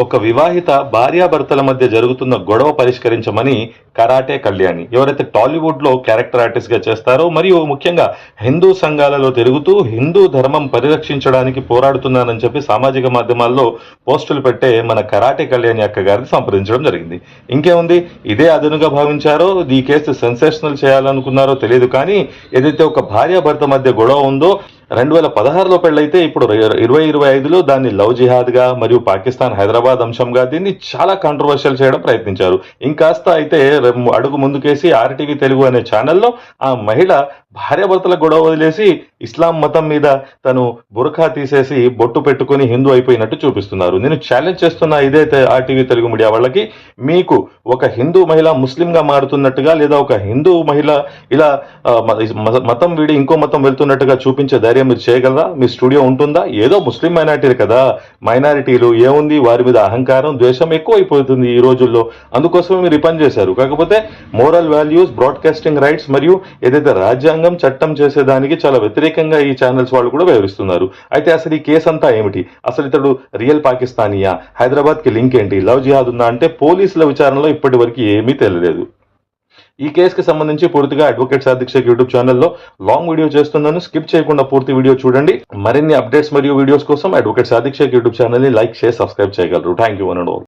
ఒక వివాహిత భార్యాభర్తల మధ్య జరుగుతున్న గొడవ పరిష్కరించమని కరాటే కళ్యాణి. ఎవరైతే టాలీవుడ్లో క్యారెక్టర్ ఆర్టిస్ట్గా చేస్తారో మరియు ముఖ్యంగా హిందూ సంఘాలలో తిరుగుతూ హిందూ ధర్మం పరిరక్షించడానికి పోరాడుతున్నానని చెప్పి సామాజిక మాధ్యమాల్లో పోస్టులు పెట్టే మన కరాటే కళ్యాణి అక్క గారిని సంప్రదించడం జరిగింది. ఇంకేముంది? ఇదే అదనుగా భావించారో ఈ కేసు సెన్సేషనల్ చేయాలనుకున్నారో తెలియదు. కానీ ఏదైతే ఒక భార్యాభర్త మధ్య గొడవ ఉందో రెండు వేల పదహారులో పెళ్ళైతే ఇప్పుడు ఇరవై ఇరవై ఐదులో దాన్ని లవ్ జిహాద్గా మరియు పాకిస్తాన్ హైదరాబాద్ అంశంగా దీన్ని చాలా కాంట్రవర్షియల్ చేయడం ప్రయత్నించారు. ఇంకాస్త అయితే అడుగు ముందుకేసి ఆర్టీవీ తెలుగు అనే ఛానల్లో ఆ మహిళ భార్యాభర్తల గొడవ వదిలేసి ఇస్లాం మతం మీద తను బురఖా తీసేసి బొట్టు పెట్టుకుని హిందూ అయిపోయినట్టు చూపిస్తున్నారు. నేను ఛాలెంజ్ చేస్తున్న ఇదైతే ఆర్టీవీ తెలుగు మీడియా వాళ్ళకి మీకు ఒక హిందూ మహిళ ముస్లింగా మారుతున్నట్టుగా లేదా ఒక హిందూ మహిళ ఇలా మతం వీడి ఇంకో మతం వెళ్తున్నట్టుగా చూపించే ధైర్యం మీరు చేయగలరా? మీ స్టూడియో ఉంటుందా? ఏదో ముస్లిం మైనార్టీలు కదా. మైనారిటీలు ఏముంది? వారి మీద అహంకారం ద్వేషం ఎక్కువైపోతుంది ఈ రోజుల్లో. అందుకోసమే మీరు ఈ పని చేశారు. కాకపోతే మోరల్ వాల్యూస్ బ్రాడ్కాస్టింగ్ రైట్స్ మరియు ఏదైతే రాజ్యాంగం చట్టం చేసేదానికి చాలా వ్యతిరేకంగా ఈ ఛానల్స్ వాళ్ళు కూడా వివరిస్తున్నారు అయితే అసలు ఈ కేసు అంతా ఏమిటి? అసలు ఇతడు రియల్ పాకిస్తానియా? హైదరాబాద్కి లింక్ ఏంటి? లవ్ జిహాద్ ఉందా అంటే పోలీసుల విచారణలో ఇప్పటి వరకు ఏమీ తెలియలేదు. ఈ కేసుకి సంబంధించి పూర్తిగా అడ్వకేట్ సాధిక్షక్ యూట్యూబ్ ఛానల్లో లాంగ్ వీడియో చేస్తున్నాను. స్కిప్ చేయకుండా పూర్తి వీడియో చూడండి. మరిన్ని అప్డేట్స్ మరియు వీడియోస్ కోసం అడ్వకేట్ సాధిక్షక్ యూట్యూబ్ ఛానల్ని లైక్ చేసి సబ్స్క్రైబ్ చేయగలరు. Thank you one and all